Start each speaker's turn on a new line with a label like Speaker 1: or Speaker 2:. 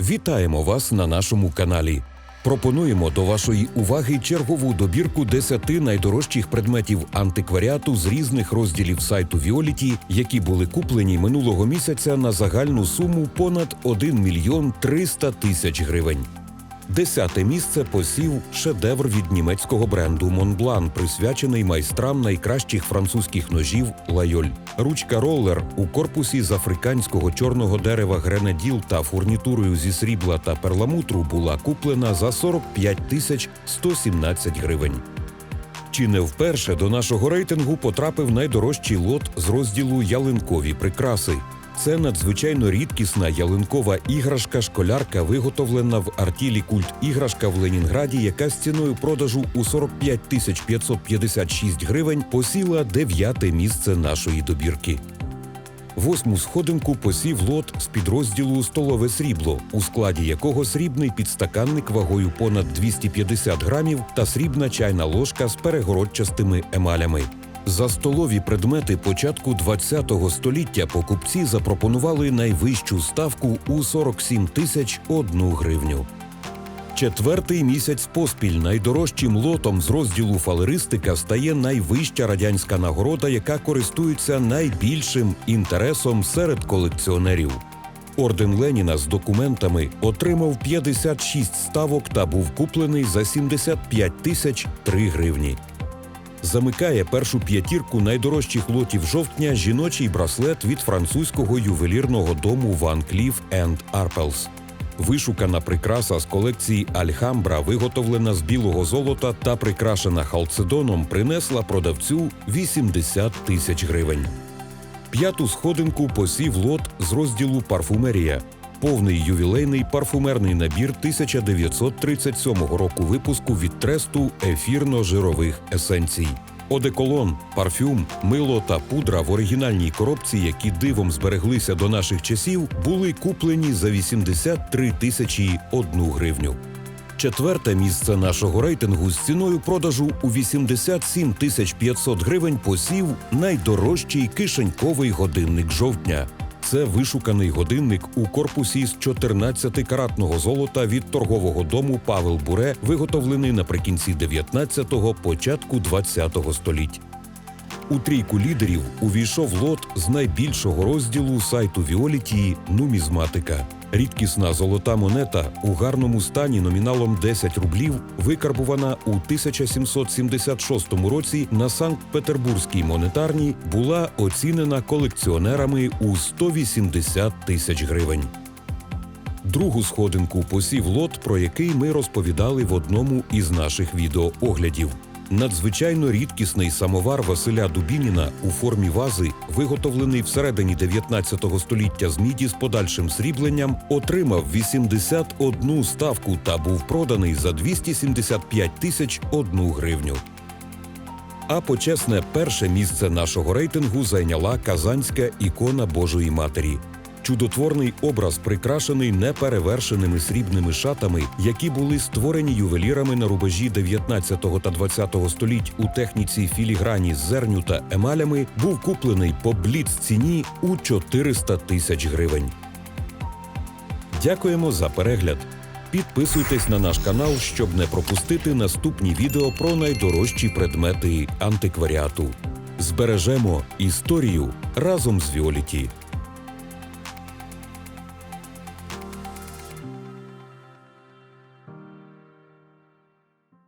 Speaker 1: Вітаємо вас на нашому каналі. Пропонуємо до вашої уваги чергову добірку 10 найдорожчих предметів антикваріату з різних розділів сайту Віоліті, які були куплені минулого місяця на загальну суму понад 1 мільйон 300 тисяч гривень. Десяте місце посів шедевр від німецького бренду Монблан, присвячений майстрам найкращих французьких ножів Лайоль. Ручка роллер у корпусі з африканського чорного дерева гренаділ та фурнітурою зі срібла та перламутру була куплена за 45 тисяч 117 гривень. Чи не вперше до нашого рейтингу потрапив найдорожчий лот з розділу ялинкові прикраси. Це надзвичайно рідкісна ялинкова іграшка школярка, виготовлена в артілі культ іграшка в Ленінграді, яка з ціною продажу у 45 тисяч 556 гривень посіла дев'яте місце нашої добірки. Восьму сходинку посів лот з підрозділу Столове срібло, у складі якого срібний підстаканник вагою понад 250 грамів та срібна чайна ложка з перегородчастими емалями. За столові предмети початку ХХ століття покупці запропонували найвищу ставку у 47 тисяч 1 гривню. Четвертий місяць поспіль найдорожчим лотом з розділу фалеристика стає найвища радянська нагорода, яка користується найбільшим інтересом серед колекціонерів. Орден Леніна з документами отримав 56 ставок та був куплений за 75 тисяч 3 гривні. Замикає першу п'ятірку найдорожчих лотів жовтня жіночий браслет від французького ювелірного дому Van Cleef Arpels. Вишукана прикраса з колекції Альхамбра, виготовлена з білого золота та прикрашена халцедоном, принесла продавцю 80 тисяч гривень. П'яту сходинку посів лот з розділу Парфумерія. Повний ювілейний парфумерний набір 1937 року випуску від тресту ефірно-жирових есенцій. Одеколон, парфюм, мило та пудра в оригінальній коробці, які дивом збереглися до наших часів, були куплені за 83 тисячі 1 гривню. Четверте місце нашого рейтингу з ціною продажу у 87 тисяч 500 гривень посів найдорожчий кишеньковий годинник жовтня. Це вишуканий годинник у корпусі з 14-каратного золота від торгового дому Павел Буре, виготовлений наприкінці 19-го, початку 20-го століть. У трійку лідерів увійшов лот з найбільшого розділу сайту Віолітії Нумізматика. Рідкісна золота монета у гарному стані номіналом 10 рублів викарбувана у 1776 році на Санкт-Петербурзькій монетарні була оцінена колекціонерами у 180 тисяч гривень. Другу сходинку посів лот, про який ми розповідали в одному із наших відеооглядів. Надзвичайно рідкісний самовар Василя Дубініна у формі вази, виготовлений всередині 19 століття з міді з подальшим срібленням, отримав 81 ставку та був проданий за 275 тисяч 1 гривню. А почесне перше місце нашого рейтингу зайняла казанська ікона Божої Матері. Чудотворний образ прикрашений неперевершеними срібними шатами, які були створені ювелірами на рубежі 19 та 20 століть у техніці філіграні з зерню та емалями, був куплений по бліц ціні у 400 тисяч гривень. Дякуємо за перегляд. Підписуйтесь на наш канал, щоб не пропустити наступні відео про найдорожчі предмети антикваріату. Збережемо історію разом з Віоліті.